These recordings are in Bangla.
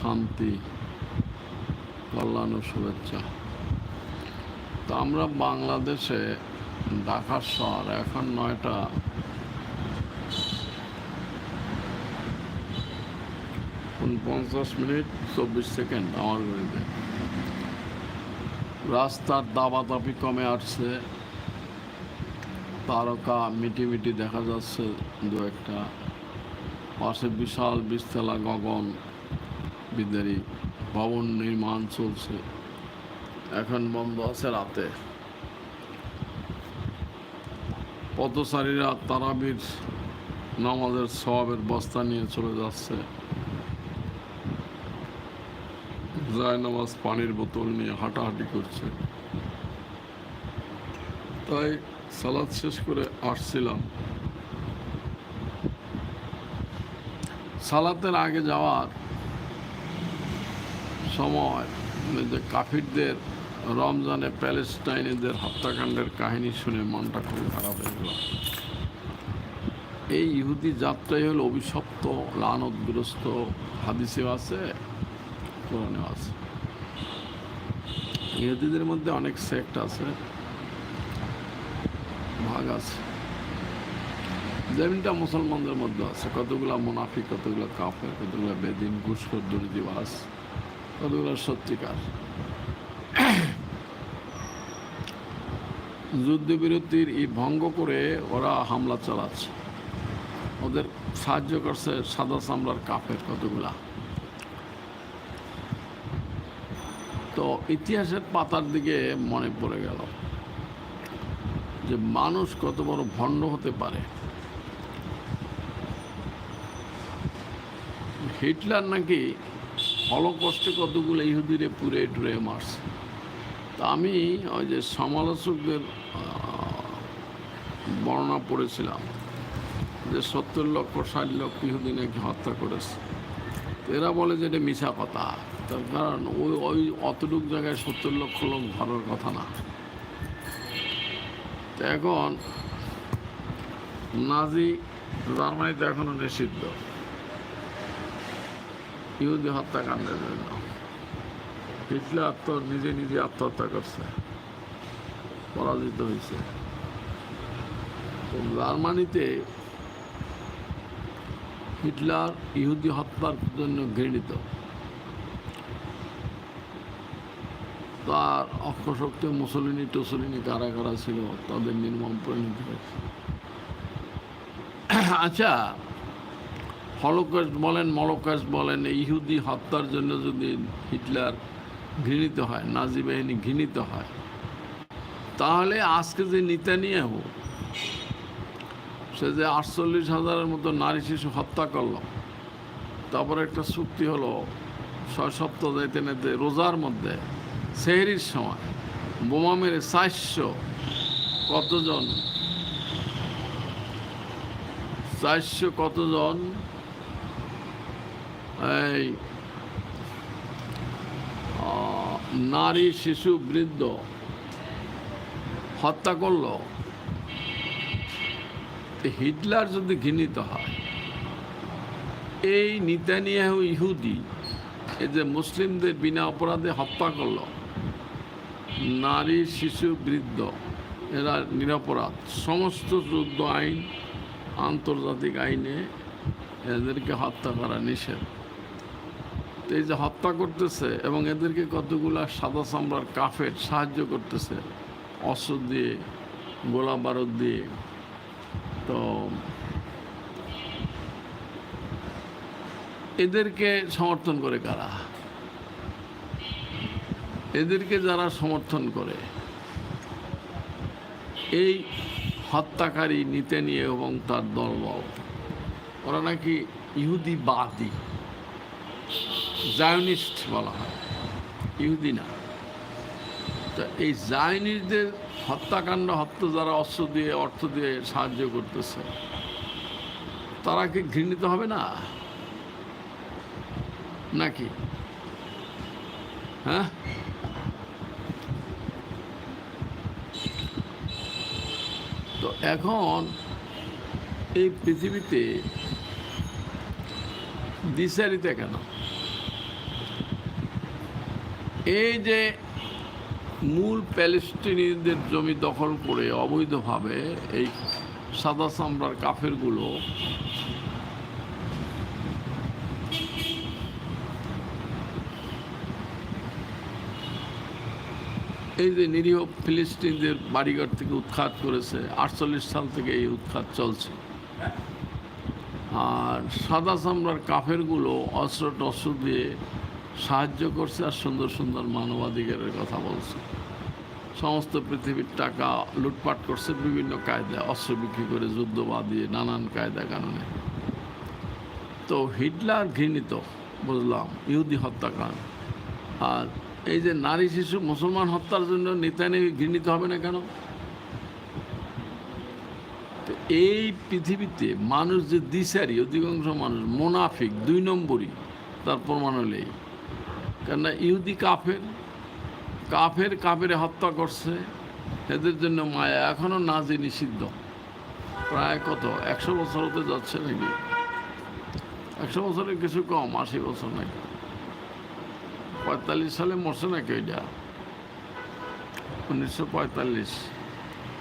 শান্তি কল্যাণ ও শুভেচ্ছা। তো আমরা বাংলাদেশে ঢাকা শহর, এখন নয়টা। পঞ্চাশ মিনিট চব্বিশ সেকেন্ড আমার গড়িতে রাস্তার দাবাদাবি কমে আসছে। তারকা মিটি মিটি দেখা যাচ্ছে দু একটা। পাশে বিশাল বিস্তলা গগন। বিদারি ভবন নির্মাণ চলছে। এখন বন্ধ আছে রাতে। পথচারীরা তারাবির নামাজের সবের বস্তা নিয়ে চলে যাচ্ছে। যায় নামাজ পানির বোতল নিয়ে হাঁটাহাঁটি করছে। তাই সালাদ শেষ করে আসছিলাম। সালাতের আগে যাওয়ার সময় যে কাফিরদের, রমজানে প্যালেস্টাইনিদের হত্যাকাণ্ডের কাহিনী শুনে মনটা খুব খারাপ হয়ে গেল। এই ইহুদি যাত্রাই হল অভিশপ্ত, লানতগ্রস্ত হাদিসেও আছে, কোরআনেও আছে। ইহুদিদের মধ্যে অনেক সেক্ট আছে, ভাগ আছে। যেমনটা মুসলমানদের মধ্যে আছে, কতগুলা মুনাফিক, কতগুলো কাফের, কতগুলো বেদিন, ঘুষখোর দুর্নীতিবাস কতগুলো সত্যিকার। যুদ্ধবিরতির এই ভঙ্গ করে ওরা হামলা চালাচ্ছে। ওদের সাহায্য করছে সাদা চামড়ার কাপের কতগুলা। তো ইতিহাসের পাতার দিকে মনে পড়ে গেল যে মানুষ কত বড় ভণ্ড হতে পারে। হিটলার নাকি হলকষ্টে কতগুলো ইহুদিরে পুরে টুরে মারছে? তা আমি ওই যে সমালোচকদের বর্ণনা পড়েছিলাম যে সত্তর লক্ষ, ষাট লক্ষ ইহুদি নাকি হত্যা করেছে। এরা বলে যে এটা মিশা কথা। তার কারণ ওই ওই অতটুক জায়গায় সত্তর লক্ষ লোক ধরার কথা না। এখন নাজি জার্মানিতে এখনও নিষিদ্ধ। ইহুদি হত্যাকাণ্ডের জন্য হিটলার তো নিজে নিজে আত্মহত্যা করছে। পরাজিত হয়েছে। জার্মানিতে হিটলার ইহুদি হত্যার জন্য ঘৃণিত। তার অক্ষশক্তি মুসলিনী, টসলিনী কারা কারা ছিল, তাদের নির্মম পরিণতি আচ্ছা হলোকাস্ট বলেন, মলোকাস্ট বলেন ইহুদি হত্যার জন্য যদি হিটলার ঘৃণিত হয়, নাজি বাহিনী ঘৃণিত হয়, তাহলে আজকে যে নেতানিয়াহু, সে যে আটচল্লিশ হাজারের মতো নারী শিশু হত্যা করল, তারপরে একটা চুক্তি হলো, ছয় সপ্তাহ যাইতে নেতে রোজার মধ্যে, সেহরির সময়, বোমা মেরে চারশো কতজন চারশো কতজন এই নারী শিশু বৃদ্ধ হত্যা করল। হিটলার যদি ঘৃণিত হয়, এই নিতানিয়াহু ইহুদি, এই যে মুসলিমদের বিনা অপরাধে হত্যা করল, নারী শিশু বৃদ্ধ, এরা নিরপরাধ। সমস্ত যুদ্ধ আইন, আন্তর্জাতিক আইনে এদেরকে হত্যা করা নিষেধ। তো এই যে হত্যা করতেছে এবং এদেরকে কতগুলা সাদা চামড়ার কাফের সাহায্য করতেছে অস্ত্র দিয়ে, গোলা বারুদ দিয়ে, তো এদেরকে সমর্থন করে কারা? এদেরকে যারা সমর্থন করে, এই হত্যাকারী নিতে নিয়ে এবং তার দলবল ওরা নাকি ইহুদি ইহুদিবাদী জায়নিস্ট বলা হয় ইহুদি না তো এই জায়নিস্টদের হত্যাকাণ্ড, হত্যা যারা অস্ত্র দিয়ে, অর্থ দিয়ে সাহায্য করতেছে, তারা কি ঘৃণিত হবে না? নাকি? হ্যাঁ? তো এখন এই পৃথিবীতে দ্বিচারিতা কেন? এই যে মূল প্যালেস্টিনিদের জমি দখল করে অবৈধভাবে এই সাদা চামড়ার কাফেরগুলো এই যে নিরীহ ফিলিস্তিনদের বাড়িঘর থেকে উৎখাত করেছে, আটচল্লিশ সাল থেকে এই উৎখাত চলছে। আর সাদা চামড়ার কাফেরগুলো অস্ত্র টস্ত্র দিয়ে সাহায্য করছে আর সুন্দর সুন্দর মানবাধিকারের কথা বলছে। সমস্ত পৃথিবীর টাকা লুটপাট করছে, বিভিন্ন কায়দায় অস্ত্র বিক্রি করে যুদ্ধ বাদিয়ে নানান কায়দা কারণে তো হিটলার ঘৃণিত, বুঝলাম, ইহুদি হত্যাকাণ্ড। আর এই যে নারী শিশু মুসলমান হত্যার জন্য নেতানি ঘৃণিত হবে না কেন? তো এই পৃথিবীতে মানুষ যে দিশারি, অধিকাংশ মানুষ মোনাফিক, দুই নম্বরই, তার প্রমাণ হলেই। কেননা ইহুদি কাফের কাফের কাফের হত্যা করছে, এদের জন্য মায়া এখনও নাজি নিষিদ্ধ। প্রায় কত? একশো বছর হতে যাচ্ছে নাকি? একশো বছরের কিছু কম, আশি বছর নাকি? পঁয়তাল্লিশ সালে মরছে নাকি ওইটা? উনিশশো পঁয়তাল্লিশ,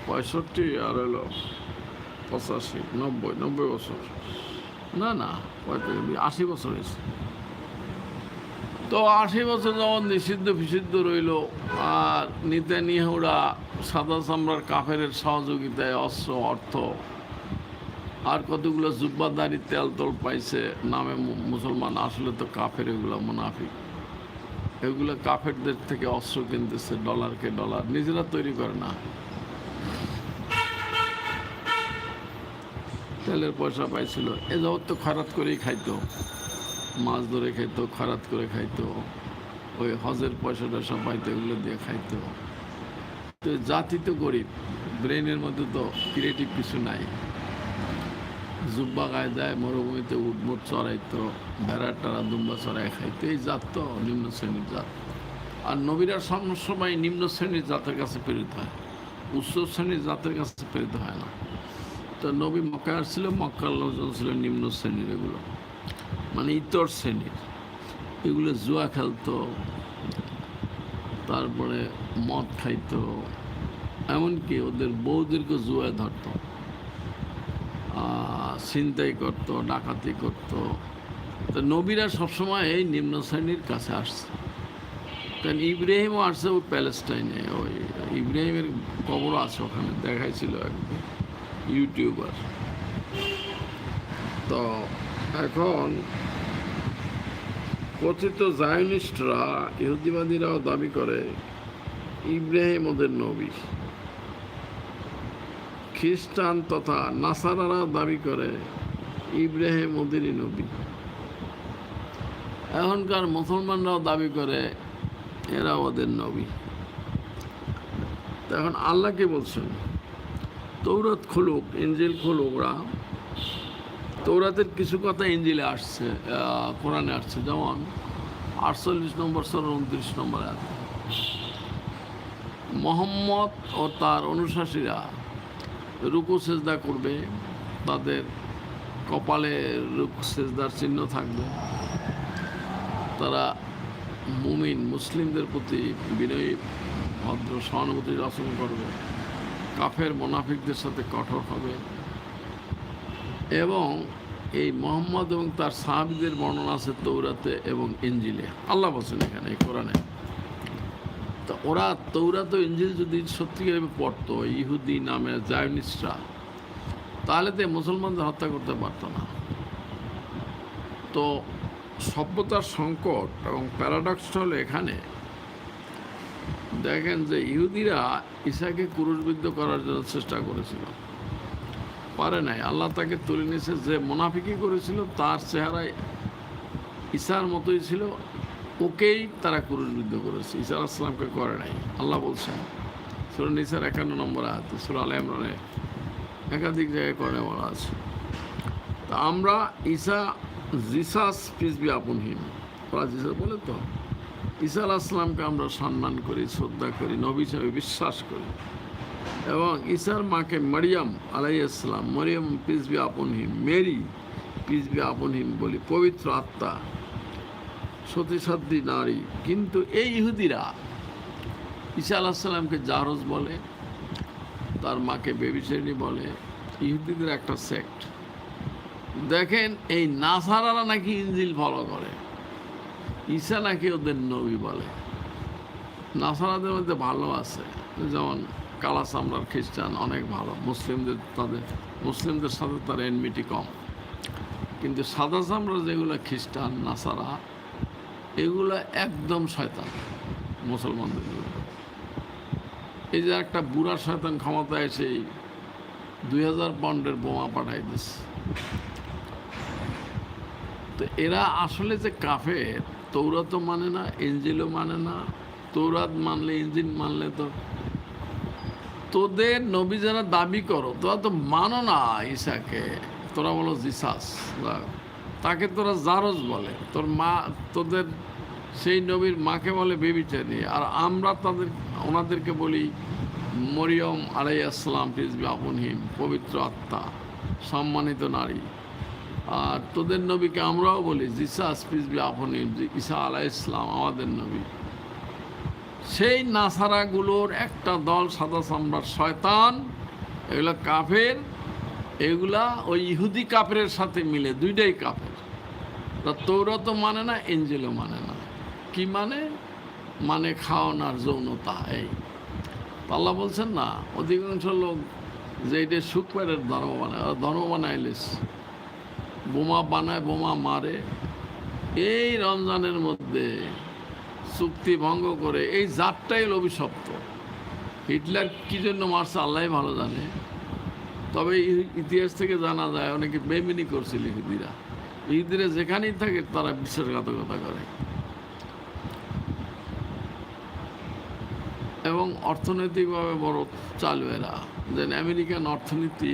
পঁয়ষট্টি আর হলো পঁচাশি, নব্বই নব্বই বছর। না না, পঁয়তাল্লিশ, আশি বছর হয়েছে। তো আশি বছর যখন নিষিদ্ধ ফিষিদ্ধ রইল আর নিতে নিহুরা সাদা চামড়ার কাফের সহযোগিতায় অস্ত্র, অর্থ আর কতগুলো জুব্বাদারি তেল তোল পাইছে নামে মুসলমান। আসলে তো কাফের এগুলো মুনাফিক। এগুলো কাফেরদের থেকে অস্ত্র কিনতেছে ডলারকে ডলার। নিজেরা তৈরি করে না। তেলের পয়সা পাইছিল। এ জগৎ তো খরাত করেই খাইতো। মাছ ধরে খাইতো, খরাত করে খাইতো, ওই হজের পয়সাটা সব পাইতো, এগুলো দিয়ে খাইতো। তো জাতি তো গরিব ব্রেনের মধ্যে তো ক্রিয়েটিভ কিছু নাই। জুব্বা গায়ে যায়, মরুভূমিতে উঠমুট চড়াইতো ভেড়া টারা দুম্বা চড়াই খাইতো, এই জাত তো নিম্ন শ্রেণির জাত। আর নবীরা সব সময় নিম্ন শ্রেণির জাতের কাছে প্রেরিত হয়, উচ্চ শ্রেণির জাতের কাছে প্রেরিত হয় না। তো নবী মক্কা আসছিল, মক্কার লোকজন ছিল নিম্ন শ্রেণির এগুলো। মানে ইতর শ্রেণির। এগুলো জুয়া খেলতো, তারপরে মদ খাইতো, এমনকি ওদের বৌদেরকে জুয়ায় ধরতো ছিনতাই করতো, ডাকাতি করতো। তো নবীরা সবসময় এই নিম্ন শ্রেণির কাছে আসছে। কারণ ইব্রাহিমও আসছে ওই প্যালেস্টাইনে, ওই ইব্রাহিমের কবর আছে ওখানে, দেখাইছিল একদিন ইউটিউবার। তো এখন কথিত জায়নিস্টরা ইহুদিবাদীরাও দাবি করে, ইব্রাহিম ওদের নবী। খ্রিস্টান তথা নাসারারা দাবি করে, ইব্রাহিম ওদেরই নবী। এখনকার মুসলমানরাও দাবি করে এরা ওদের নবী। এখন আল্লাহকে বলছেন? তৌরত খুলুক ইঞ্জিল খুলুক ওরা। তৌরাতের কিছু কথা ইঞ্জিলে আসছে কোরআনে আসছে। যেমন, আটচল্লিশ নম্বর সর উনত্রিশ নম্বর মোহাম্মদ ও তার অনুশাসীরা রুকু, সেজদা করবে। তাদের কপালে রুকু, সেজদার চিহ্ন থাকবে। তারা মুমিন, মুসলিমদের প্রতি বিনয়ী, ভদ্র সহানুভূতি রচন করবে। কাফের, মোনাফিকদের সাথে কঠোর হবে। এবং এই মোহাম্মদ এবং তার সাহাবিদের বর্ণনা আছে তৌরাতে এবং ইঞ্জিলে আল্লাহ বলছেন এখানে, এই কোরআনে। তো ওরা তৌরাত ও ইঞ্জিল যদি সত্যিকার পড়তো, ইহুদি নামে জায়নিস্টরা, তাহলে তো মুসলমানদের হত্যা করতে পারতো না। তো সভ্যতার সংকট এবং প্যারাডক্সটা হলো এখানে। দেখেন যে ইহুদিরা ঈশাকে ক্রুশবিদ্ধ করার জন্য চেষ্টা করেছিল। পারে নাই। আল্লাহ তাকে তুলে নিয়েছে যে মোনাফিকি করেছিল? তার চেহারায় ঈশার মতোই ছিল। ওকেই তারা ক্রুশবিদ্ধ করেছে। ঈসা আসলামকে করে নাই। আল্লাহ বলছেন, সুর নিসার একান্ন নম্বর আয়াত, সুর আল ইমরানে একাধিক জায়গায় করে বলা আছে। তা আমরা Isa Jesus peace be upon him. ওরা জিসাস বলে তো? ঈসা আলাহ আসলামকে আমরা সম্মান করি, শ্রদ্ধা করি, নবী হিসাবে বিশ্বাস করি। এবং ঈশার মাকে মারিয়াম আলাই আসসালাম Maryam peace be upon him Mary peace be upon him বলি পবিত্র আত্মা, সতীসাধ্যী নারী। কিন্তু এই ইহুদিরা ঈশা আলাহ সাল্লামকে জারজ বলে, তার মাকে বেবিচারিণী বলে। ইহুদিদের একটা সেক্ট দেখেন, এই নাসারারা নাকি ইঞ্জিল ফলো করে। ঈসা নাকি ওদের নবী বলে। নাসারাদের মধ্যে ভালো আছে, যেমন কালা চামড়ার খ্রিস্টান, অনেক ভালো। মুসলিমদের তাদের, মুসলিমদের সাথে তার এনমিটি কম। কিন্তু সাদা চামড়ার যেগুলো খ্রিস্টান, নাসারা, এগুলো একদম শয়তান, মুসলমানদের এই যে একটা বুড়া শয়তান ক্ষমতায় এসে দুই হাজার পাউন্ডের বোমা পাঠাই দিচ্ছে তো এরা আসলে যে কাফের তৌরাতও মানে না, ইঞ্জিলও মানে না, তৌরাত মানলে ইঞ্জিন মানলে তো তোদের নবী যারা দাবি করো, তোরা তো মানো না ঈশাকে। তোরা বলো জিসাস। তাকে তোরা জারজ বলে। তোর মা, তোদের সেই নবীর মাকে বলে বেবিচারি। আর আমরা তাদের, ওনাদেরকে বলি মরিয়ম আলাই আসসালাম পিসবি আপনহীন পবিত্র আত্মা, সম্মানিত নারী। আর তোদের নবীকে আমরাও বলি জিসাস পিসবি আপনহীন ঈসা আলাই ইসলাম আমাদের নবী। সেই নাসারাগুলোর একটা দল সাদা চামড়ার শয়তান, এগুলো কাফের, এগুলা ওই ইহুদি কাফের সাথে মিলে, দুইটাই কাফের। তা তো মানে না, এঞ্জেলও মানে না। কি মানে? মানে খাওয়ানোর যৌনতা, এই। তা আল্লাহ বলছেন না, অধিকাংশ লোক যে এটা শুক্রের ধর্ম বানায় ধর্ম বানাইলিস বোমা বানায়, বোমা মারে। এই রমজানের মধ্যে চুক্তি ভঙ্গ করে, এই জাতটাই অভিশপ্ত হিটলার কি জন্য মারছে আল্লাহ ভালো জানে। তবে ইতিহাস থেকে জানা যায়, অনেকে বেমিনি করছিল ইহুদিরা। ইহুদিরা যেখানেই থাকে, তারা বিশ্বাসঘাতকতা করে। এবং অর্থনৈতিকভাবে বড় চালু এরা। যেন আমেরিকান অর্থনীতি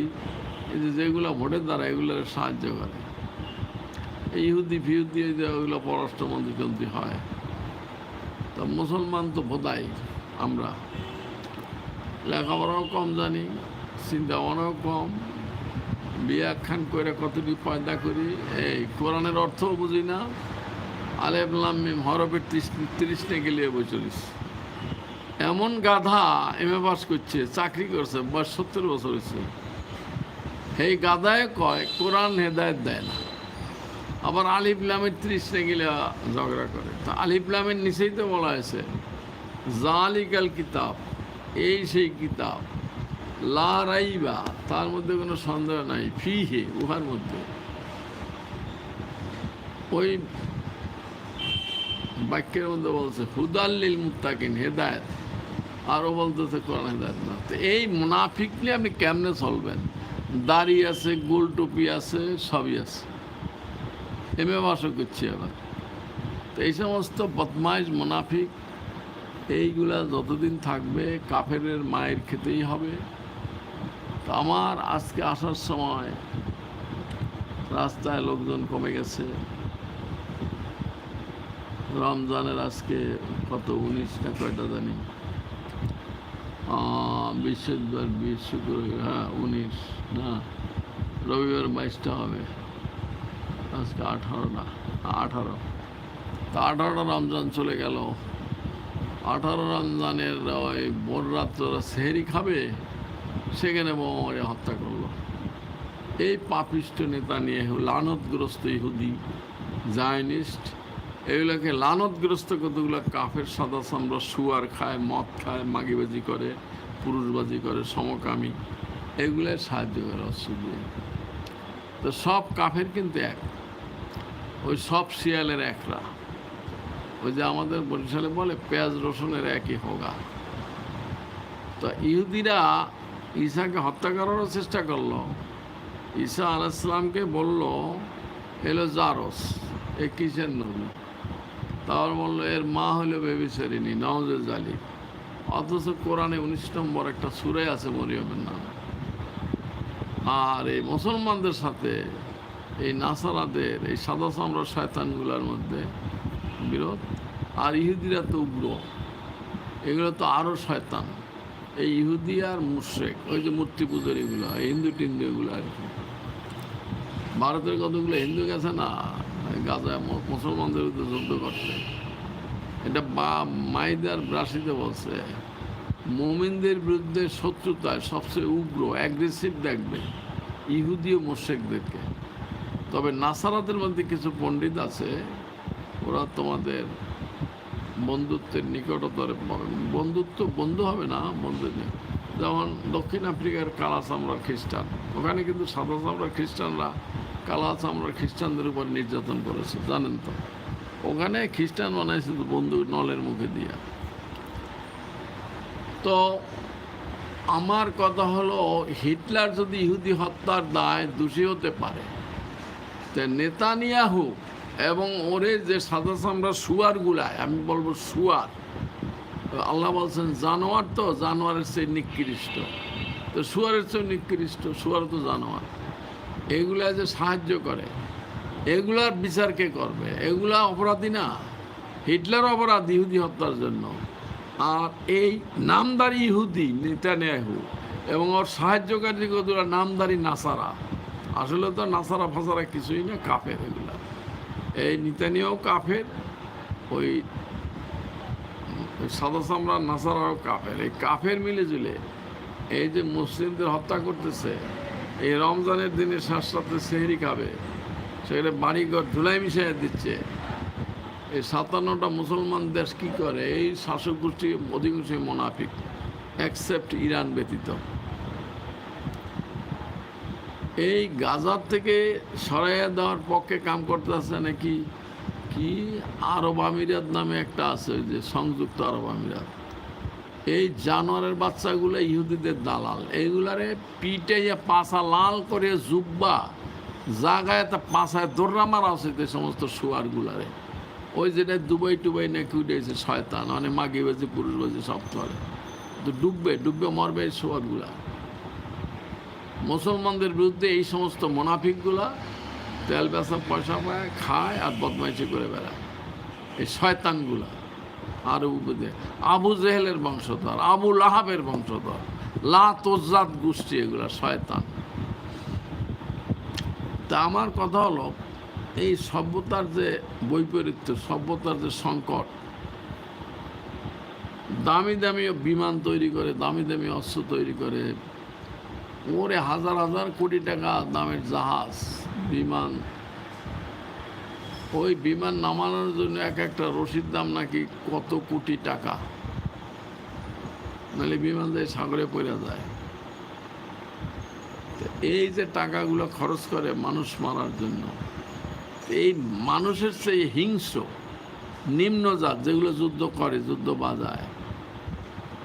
যেগুলো ভোটের দ্বারা এগুলো সাহায্য করে। ইহুদি ফিহুদি ওগুলো পররাষ্ট্রমন্ত্রী টন্ত্রী হয়। তা মুসলমান তো বোধাই আমরা। লেখাপড়াও কম জানি চিন্তা ভাবনাও কম। বিয়া খান করে কতটি পয়দা করি, এই কোরআনের অর্থও বুঝি না। আলেফ লামিম হরফের ত্রিশ গেলে বছরিস এমন গাধা এম এ পাস করছে, চাকরি করছে, বয়স সত্তর বছর হয়েছে। এই গাধায় কয়, কোরআন হেদায়ত দেয় না। আবার আলিফলামের ত্রিশ নে গেলে ঝগড়া করে। তা আলিফলামের নিচেই তো বলা হয়েছে, জালিকাল কিতাব এই সেই কিতাব। লা রাইবা, তার মধ্যে কোনো সন্দেহ নাই ফি হে উহার মধ্যে। ওই বাক্যের মধ্যে বলছে হুদাল্লিল মুত্তাকিন, হেদায়ত। আরও বলতেছে, কোরআন হেদায়ত না। তো এই মুনাফিক নিয়ে আপনি কেমনে চলবেন? দাড়ি আছে গোল টুপি আছে, সবই আছে। এম এ বাসও করছি আবার। তো এই সমস্ত বদমাইশ, মুনাফিক, এইগুলা যতদিন থাকবে কাফেরের মায়ের খেতেই হবে। তো আমার আজকে আসার সময় রাস্তায় লোকজন কমে গেছে। রমজানের আজকে কত, উনিশ না কয়টা জানি? বৃহস্পতিবার বিশ শুক্র হ্যাঁ উনিশ, না, রবিবার বাইশটা হবে। আজকে আঠারোটা, আঠারো। তা আঠারোটা রমজান চলে গেল। আঠারো রমজানের ওই ভোর রাত্রে ওরা সেহেরি খাবে, সেখানে বোমা মারে হত্যা করল। এই পাপিষ্ট নেতা নিয়ে লানতগ্রস্ত ইহুদি, জায়নিস্ট, এগুলোকে লানতগ্রস্ত কতগুলো কাফের সাদা চামড়া শুয়ার খায়, মদ খায়, মাগিবাজি করে, পুরুষবাজি করে, সমকামী এগুলোই সাহায্য করে অসুবিধা তো সব কাফের কিন্তু এক। ওই সব শিয়ালের একরা। ওই যে আমাদের বরিশালে বলে, পেঁয়াজ রসুনের একই হোগা। তো ইহুদিরা ঈশাকে হত্যা করারও চেষ্টা করল। ঈসা আলাইসলামকে বলল এলো জারস, এ কিসের নবী? তারপর বলল, এর মা হলো বেবিচারিনী নওয়াজের জালি অথচ কোরআনে উনিশ নম্বর একটা সুরে আছে মরিয়মের নাম। আর এই মুসলমানদের সাথে এই নাসারাদের, এই সাদা চামড়া শয়তানগুলোর মধ্যে বিরোধ। আর ইহুদিরা তো উগ্র। এগুলো তো আরও শয়তান। এই ইহুদি আর মুশ্রেক, ওই যে মূর্তি পুজোর এগুলো হিন্দু টিন্দু এগুলো আর কি। ভারতের কতগুলো হিন্দু গেছে না গাজা মুসলমানদের বিরুদ্ধে যুদ্ধ করতে এটা বা, মাইদার ব্রাসিতে বলছে, মোমিনদের বিরুদ্ধে শত্রুতায় সবচেয়ে উগ্র, অ্যাগ্রেসিভ দেখবে ইহুদি ও মোশেকদেরকে তবে নাসারাতের মধ্যে কিছু পণ্ডিত আছে, ওরা তোমাদের বন্ধুত্বের নিকটতর বন্ধুত্ব বন্ধু হবে না, বন্ধু যেমন দক্ষিণ আফ্রিকার কালা চামড়ার খ্রিস্টান। ওখানে কিন্তু সাদা চামড়ার খ্রিস্টানরা কালা চামড়ার খ্রিস্টানদের উপর নির্যাতন করেছে, জানেন তো? ওখানে খ্রিস্টান বানাইছে বন্ধু নলের মুখে দিয়া। তো আমার কথা হলো, হিটলার যদি ইহুদি হত্যার দায় দোষী হতে পারে তে নেতানিয়াহু এবং ওরে যে সাদা চামড়া শুয়ার গুলায়, আমি বলব শুয়ার। আল্লাহ বলছেন, জানোয়ার তো, জানোয়ারের চেয়ে নিকৃষ্ট। তো শুয়ারের চেয়ে নিকৃষ্ট, শুয়ার তো জানোয়ার। এগুলা যে সাহায্য করে, এগুলার বিচার কে করবে? এগুলা অপরাধী না। হিটলার অপরাধ ইহুদি হত্যার জন্য। আর এই নামদারি ইহুদি নেতানিয়াহু এবং ওর সাহায্যকারী কতগুলো, নামদারি নাসারা আসলে তো নাসারা ফাসারা কিছুই না, কাফের এগুলা। এই নিতানিয়াও কাফের, ওই সাদা চামড়া নাসারাও কাফের। এই কাফের মিলে জুলে এই যে মুসলিমদের হত্যা করতেছে, এই রমজানের দিনে শ্বাসরাতে সেহরি খাবে, সেখানে বাড়িঘর ধুলাই মিশিয়ে দিচ্ছে। এই সাতান্নটা মুসলমান দেশ কি করে? এই শাসক গোষ্ঠী অধিকাংশ মোনাফিক অ্যাকসেপ্ট ইরান ব্যতীত। এই গাজার থেকে সরাইয়া দেওয়ার পক্ষে কাম করতে আছে নাকি কি? আরব আমিরাত নামে একটা আছে ওই যে সংযুক্ত আরব আমিরাত। এই জানোয়ারের বাচ্চাগুলো ইহুদিদের দালাল। এইগুলারে পিটে পাশা লাল করে জুব্বা জাগায় তা পাশায় দৌড়া মারা উচিত এই সমস্ত শুয়ারগুলারে। ওই যেটা দুবাই টুবাই নাকি উঠেছে শয়তান মানে মাগি বাজে পুরুষ বাজে সব তো ডুববে ডুববে, মরবে এই শুয়ারগুলা। মুসলমানদের বিরুদ্ধে এই সমস্ত মোনাফিকগুলা তেল বেচা পয়সা পায়, খায় আর বদমাইশি করে বেড়ায়। এই শয়তানগুলা। আর উপদে আবু জেহেলের বংশধর, আবু লাহাবের বংশধর লা তোজাত গোষ্ঠী এগুলা শয়তান। তা আমার কথা হলো, এই সভ্যতার যে বৈপরীত্য, সভ্যতার যে সংকট, দামি দামি বিমান তৈরি করে, দামি দামি অস্ত্র তৈরি করে ওরে হাজার হাজার কোটি টাকা দামের জাহাজ, বিমান। ওই বিমান নামানোর জন্য এক একটা রশিদ দাম নাকি কত কোটি টাকা? নাহলে বিমান যায় সাগরে পড়ে যায়। এই যে টাকাগুলো খরচ করে মানুষ মারার জন্য, এই মানুষের সেই হিংস্র, নিম্নজাত যেগুলো যুদ্ধ করে, যুদ্ধ বাজায়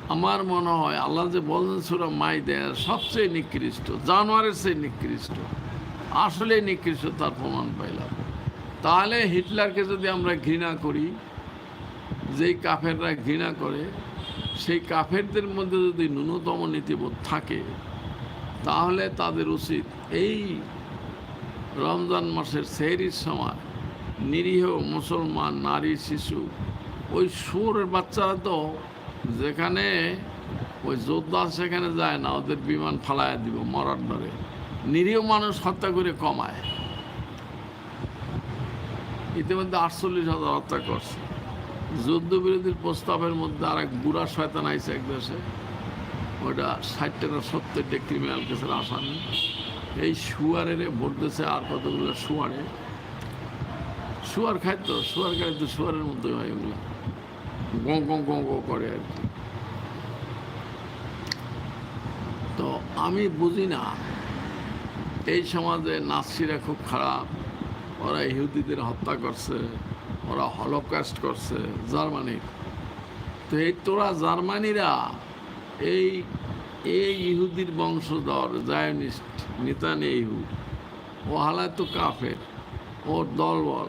আমার মনে হয় আল্লাহ যে বলেন সুরা মাই দেয় সবচেয়ে নিকৃষ্ট, জানোয়ারের চেয়ে নিকৃষ্ট। আসলে নিকৃষ্ট তার প্রমাণ পাইলাম। তাহলে হিটলারকে যদি আমরা ঘৃণা করি, যেই কাফেররা ঘৃণা করে, সেই কাফেরদের মধ্যে যদি ন্যূনতম নীতিবোধ থাকে, তাহলে তাদের উচিত এই রমজান মাসের সেহরির সময় নিরীহ মুসলমান, নারী, শিশু, ওই সুরের বাচ্চারা তো যেখানে ওই যোদ্ধা সেখানে যায় না, ওদের বিমান ফালায় দিব মরার ডরে নিরীহ মানুষ হত্যা করে কমায়। ইতিমধ্যে আটচল্লিশ হাজার হত্যা করছে। যুদ্ধবিরোধীর প্রস্তাবের মধ্যে আর এক বুড়া শয়তান আইছে এক দেশে। ওটা ষাটটা না সত্তরটা ক্রিমিনাল কেসের আসামি। এই শুয়ারের ভোট দিয়েছে আর কতগুলো শুয়ারে শুয়ার খাদ্য শুয়ার খাদ্য শুয়ারের মধ্যে হয় এগুলো। গঁ গঁ গঁ করে আর কি। তো আমি বুঝি না, এই সমাজে নাসিরা খুব খারাপ। ওরা ইহুদিদের হত্যা করছে, ওরা হলকাস্ট করছে, জার্মানির। তো এই তোরা জার্মানিরা, এই এই ইহুদির বংশধর জায়নিস্ট নেতানে ইহু ও হালায় তো কাফের, ওর দলবল।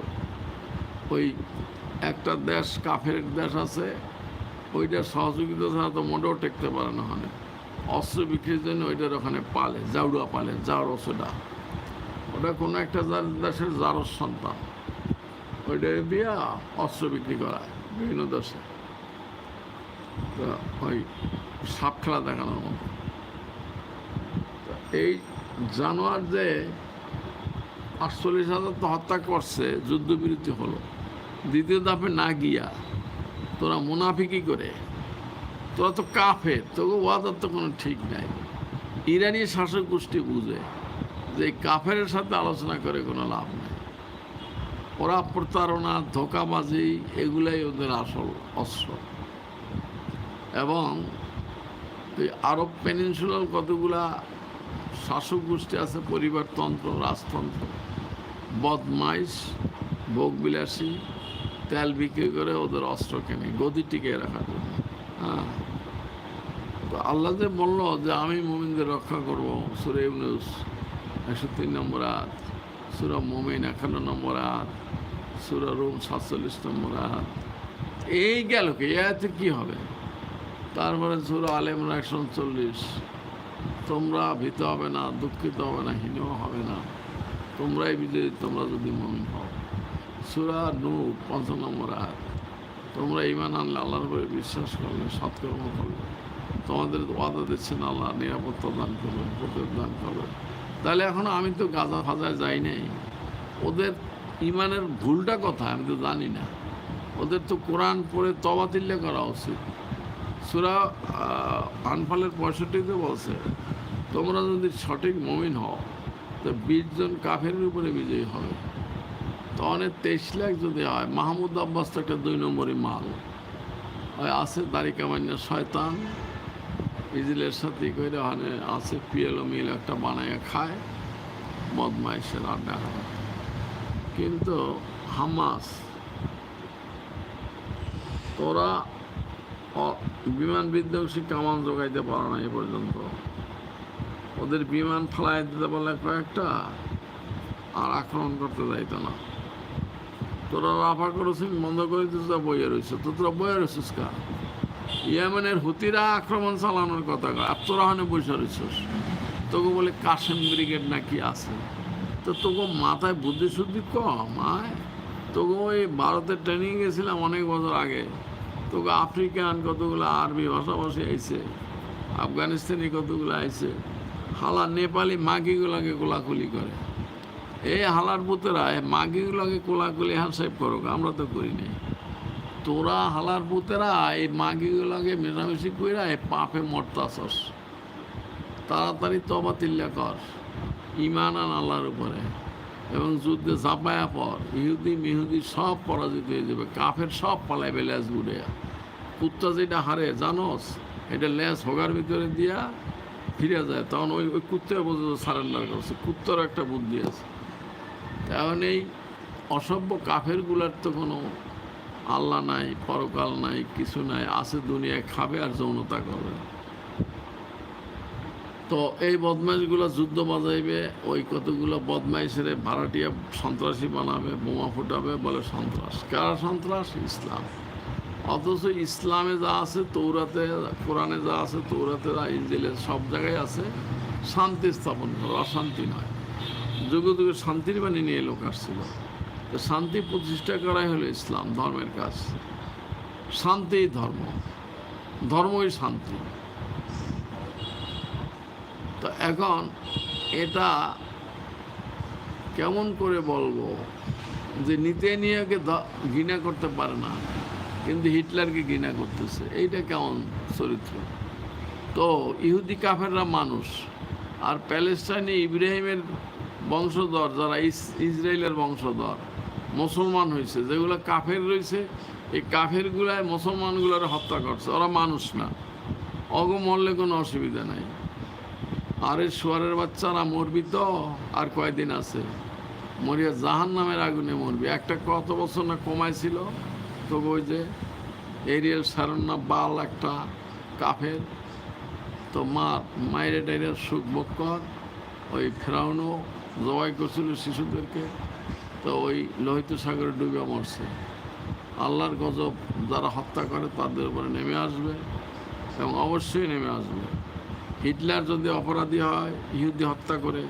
ওই একটা দেশ, কাফের দেশ আছে ওইটা সহযোগিতা ছাড়া তো মোটেও টেকতে পারে না ওখানে। অস্ত্র বিক্রির জন্য ওইটার ওখানে পালে জাউড়া পালে জাউর অস্ত্রটা ওটা কোনো একটা দেশের জারস সন্তান। ওইটা দিয়া অস্ত্র বিক্রি করায় বিভিন্ন দেশে। ওই সাপ খেলা দেখানোর মতো। এই জানোয়ার যে আটচল্লিশ হাজার তো হত্যা করছে, যুদ্ধবিরতি হলো। দ্বিতীয় ধাপে না গিয়া তোরা মুনাফিকি করে। তোরা তো কাফের, তোকে ওয়াদার তো কোনো ঠিক নাই। ইরানি শাসক গোষ্ঠী বুঝে যে কাফের সাথে আলোচনা করে কোনো লাভ নেই। ওরা প্রতারণা, ধোকাবাজি, এগুলাই ওদের আসল অস্ত্র। এবং আরব পেনিনসুলার কতগুলা শাসক গোষ্ঠী আছে, পরিবারতন্ত্র, রাজতন্ত্র? বদমাইশ, ভোগবিলাসী তেল বিক্রি করে ওদের অস্ত্র কেনে গদি টিকিয়ে রাখার জন্য। হ্যাঁ। তো আল্লাহ যে বলল যে আমি মোমিনদের রক্ষা করব, সুরে ইউনুস একশো তিন নম্বর আত সুরা মোমিন একান্ন নম্বর আত সুরা রুম সাতচল্লিশ নম্বর আত এই গেল কি? এতে কী হবে? তারপরে সুরা আলেমরা একশো চল্লিশ তোমরা ভীত হবে না, দুঃখিত হবে না হীন হবে না। তোমরাই বিজয়ী, তোমরা যদি মন হও। সুরা নু পঞ্চান্ন নম্বর আয়াত। তোমরা ইমান আনলে আল্লাহর উপরে বিশ্বাস করলে সৎকর্ম করলে তোমাদের ওয়াদা দিচ্ছেন আল্লাহ, নিরাপত্তা দান করবেন, প্রতিরোধ দান করবেন। তাহলে এখন আমি তো গাজা ফাজায় যাই নাই। ওদের ইমানের ভুলটা কথা আমি তো জানি না। ওদের তো কোরআন পড়ে তবাতিল্য করা উচিত। সুরা আনফালের পঁয়ষট্টিতে বলছে, তোমরা যদি সঠিক মমিন হও, তো বিশজন কাফের উপরে বিজয়ী হবে। তো অনেক তেইশ লাখ যদি হয়, মাহমুদ আব্বাস তো একটা দুই নম্বরই মাল। ওই আছে দাড়ি কামান্য শয়তান ইজিলের সাথে করে ওখানে আছে পিএলও মিল একটা বানায় খায় মদমাইশের আড্ডা কিন্তু হামাস, তোরা বিমান বিধ্বংসী কামান জোগাইতে পারে না এ পর্যন্ত। ওদের বিমান ফেলাই দিতে পারলে কয়েকটা, আর আক্রমণ করতে যাইতো না। তোরা রাফা করেছিস বন্ধ করে দিস বইয়ে রয়েছে। তো তোরা বইয়ে রয়েছিস কা? ইয়েমেনের হুতিরা আক্রমণ চালানোর কথা আর তোরা ওখানে বসে রয়েছিস। তোকে বলে কাশেম ব্রিগেড নাকি আছে? তো তোকে মাথায় বুদ্ধি শুদ্ধি কম, আয়। তোকে ওই ভারতে ট্রেনিং গেছিলাম অনেক বছর আগে। তোকে আফ্রিকান কতগুলো আরবি ভাষাভাষী আইছে, আফগানিস্তানি কতগুলো আইছে, হালা নেপালি মাগিগুলোকে কোলাকুলি করে। এই হালার পুতেরা এই মাগিগুলোকে কোলাকুলি হ্যান্ডশেপ করুক আমরা তো করি নাই। তোরা হালার পুতেরা এই মাগিগুলোকে মেশামেশি কইরা এই পাপে মরতাছস তাড়াতাড়ি তবা তিল্লা কর ইমান আন আল্লাহর উপরে। এবং যুদ্ধে ঝাঁপায়া পর, ইহুদি মিহুদি সব পরাজিত হয়ে যাবে, কাফের সব পালাইবে লেজ উড়ে। কুত্তা যেটা হারে, জানোস? এটা লেজ হোগার ভিতরে দিয়া ফিরে যায়, তখন ওই ওই কুত্তার পর্যন্ত সারেন্ডার করছে। কুত্তার একটা বুদ্ধি আছে। এখন এই অসভ্য কাফেরগুলার তো কোনো আল্লাহ নাই, পরকাল নাই, কিছু নাই, আছে দুনিয়ায়, খাবে আর যৌনতা করবে। তো এই বদমাইশগুলো যুদ্ধ বাজাইবে, ওই কতগুলো বদমাইশের ভাড়াটিয়া সন্ত্রাসী বানাবে, বোমা ফুটাবে বলে সন্ত্রাস। কারা সন্ত্রাস? ইসলাম। অথচ ইসলামে যা আছে, তৌরাতে, কোরআনে যা আছে, তৌরাতে যা ইঞ্জিলে সব জায়গায় আছে, শান্তি স্থাপন করা, অশান্তি নয়। যুগে যুগে শান্তির বাণী নিয়ে লোক আসছিল। তো শান্তি প্রতিষ্ঠা করাই হলো ইসলাম, ধর্মের কাজ। শান্তি ধর্ম, ধর্মই শান্তি। তো এখন এটা কেমন করে বলব যে নিতে নিয়েকে ঘৃণা করতে পারে না, কিন্তু হিটলারকে ঘৃণা করতেছে। এইটা কেমন চরিত্র? তো ইহুদি কাফেররা মানুষ, আর প্যালেস্টাইনে ইব্রাহিমের বংশধর, যারা ইস- ইসরায়েলের বংশধর, মুসলমান হয়েছে যেগুলো কাফের রয়েছে এই কাফেরগুলায় মুসলমানগুলোর হত্যা করছে, ওরা মানুষ না। অগ মরলে কোনো অসুবিধা নাই। আরে সোয়ারের বাচ্চারা মরবি তো, আর কয়দিন আছে? মরিয়া জাহান নামের আগুনে মরবি। একটা কত বছর না কমাইছিল তো ওই যে এরিয়াল সারন না বাল একটা কাফের। তো মা মায়ের টাইরে সুখ ভোগ কর, ওই ফেরাউনও জবাই করছিল শিশুদেরকে, তো ওই লোহিত সাগরে ডুবে মরছে। আল্লাহর গজব যারা হত্যা করে তাদের উপরে নেমে আসবে এবং অবশ্যই নেমে আসবে। হিটলার যদি অপরাধী হয়, ইহুদি হত্যা করে,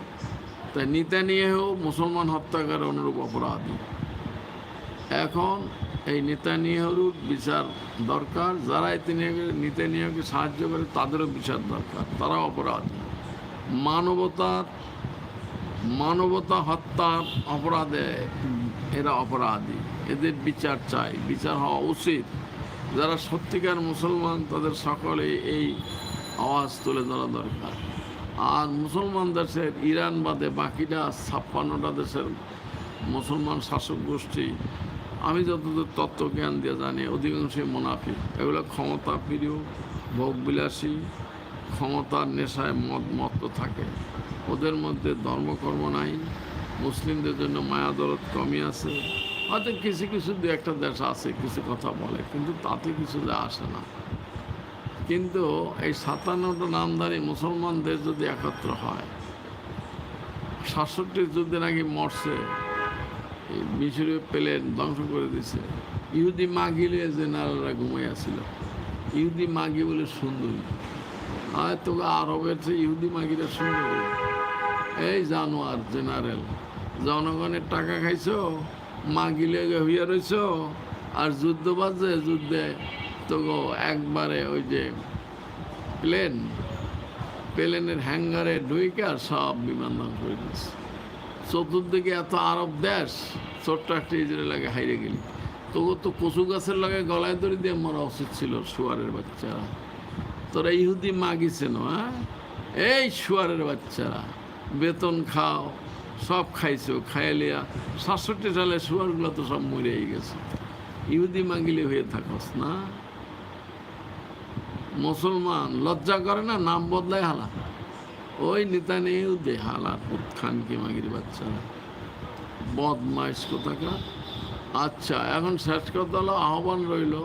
তাই নিতে নিয়েও মুসলমান হত্যা করে অনুরূপ অপরাধী। এখন এই নেতা নেতানিয়াহুর বিচার দরকার যারা নেতানিয়াহুকে সাহায্য করে তাদেরও বিচার দরকার তারা অপরাধী। মানবতার মানবতা হত্যার অপরাধে এরা অপরাধী। এদের বিচার চাই। বিচার হওয়া উচিত। যারা সত্যিকার মুসলমান, তাদের সকলে এই আওয়াজ তুলে ধরা দরকার। আর মুসলমান দেশের ইরান বাদে বাকিটা ছাপ্পান্নটা দেশের মুসলমান শাসক গোষ্ঠী, আমি যতদূর তত্ত্বজ্ঞান দিয়ে জানি, অধিকাংশই মুনাফিক। এগুলো ক্ষমতা প্রিয়, ভোগবিলাসী ক্ষমতার নেশায় মদ মত্ত থাকে। ওদের মধ্যে ধর্মকর্ম নাই। মুসলিমদের জন্য মায়া দরদ কমই আছে। হয়তো কিছু কিছু দু একটা দেশ আছে, কিছু কথা বলে, কিন্তু তাতে কিছু যা আসে না। কিন্তু এই সাতান্নটা নামধারী মুসলমান দেশ যদি একত্র হয় সাতষট্টির যুদ্ধে নাকি মরছে মিশরীয় প্লেন ধ্বংস করে দিছে। ইহুদি মাগিলে জেনারেলরা ঘুমাই আসছিল ইহুদি মাগি বলে সুন্দরী আর তোকে আরবের চেয়ে ইহুদি মাগিরা সুন্দরী এই জানোয়ার জেনারেল, জনগণের টাকা খাইছো, মাগিলে হইয়া রইছ, আর যুদ্ধ বাজে, যুদ্ধে তো একবারে ওই যে প্লেন, প্লেনের হ্যাঙ্গারে ঢুইকা সব বিমান ধ্বংস করে দিচ্ছে চতুর্দিকে এত আরব দেশ, ছোট্ট একটা ইজরায়েল লাগে হাইরে গেলি। তবু তো কচু গাছের লাগে গলায় দড়ি দিয়ে মরা উচিত ছিল শুয়ারের বাচ্চারা। তোরা ইহুদি মাগিছে না হ্যাঁ? এই শুয়ারের বাচ্চারা, বেতন খাও, সব খাইছো খাইলিয়া সাতষট্টি সালে শুয়ারগুলো তো সব মরেই গেছে। ইহুদি মাগিলে হয়ে থাকস না। মুসলমান লজ্জা করে না, নাম বদলায় হালা ওই নেতা নেই হালা খান কি মাগির বাচ্চারা। বদমাইশ কোথাকার? আচ্ছা এখন শেষ কথা হলো আহ্বান রইল,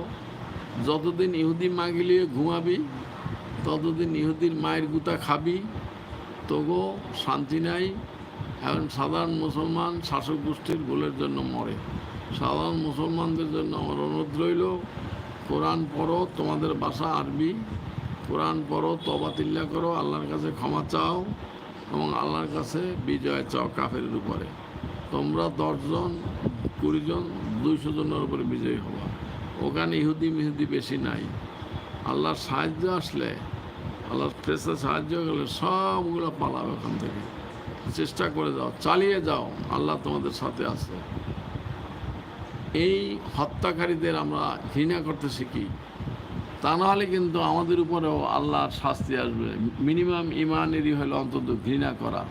যতদিন ইহুদি মাগিলিয়ে ঘুমাবি ততদিন ইহুদির মায়ের গুতা খাবি তবু শান্তি নাই। এখন সাধারণ মুসলমান শাসক গোষ্ঠীর গোলের জন্য মরে। সাধারণ মুসলমানদের জন্য আমার অনুরোধ রইল, কোরআন পড়ো, তোমাদের ভাষা আরবি। কোরআন পড়ো তবাতিল্লা করো, আল্লাহর কাছে ক্ষমা চাও এবং আল্লাহর কাছে বিজয় চাও কাফের উপরে। তোমরা দশজন, কুড়িজন দুইশো জনের উপরে বিজয়ী হবা। ওখানে ইহুদি মিহুদি বেশি নাই। আল্লাহর সাহায্য আসলে আল্লাহর ফেরেস্তা সাহায্য করলে সবগুলো পালাবে ওখান থেকে। চেষ্টা করে যাও, চালিয়ে যাও, আল্লাহ তোমাদের সাথে আছে। এই হত্যাকারীদের আমরা ঘৃণা করতে শিখি। তা নাহলে কিন্তু আমাদের উপরেও আল্লাহর শাস্তি আসবে। মিনিমাম ইমানেরই হলো অন্তত ঘৃণা করা।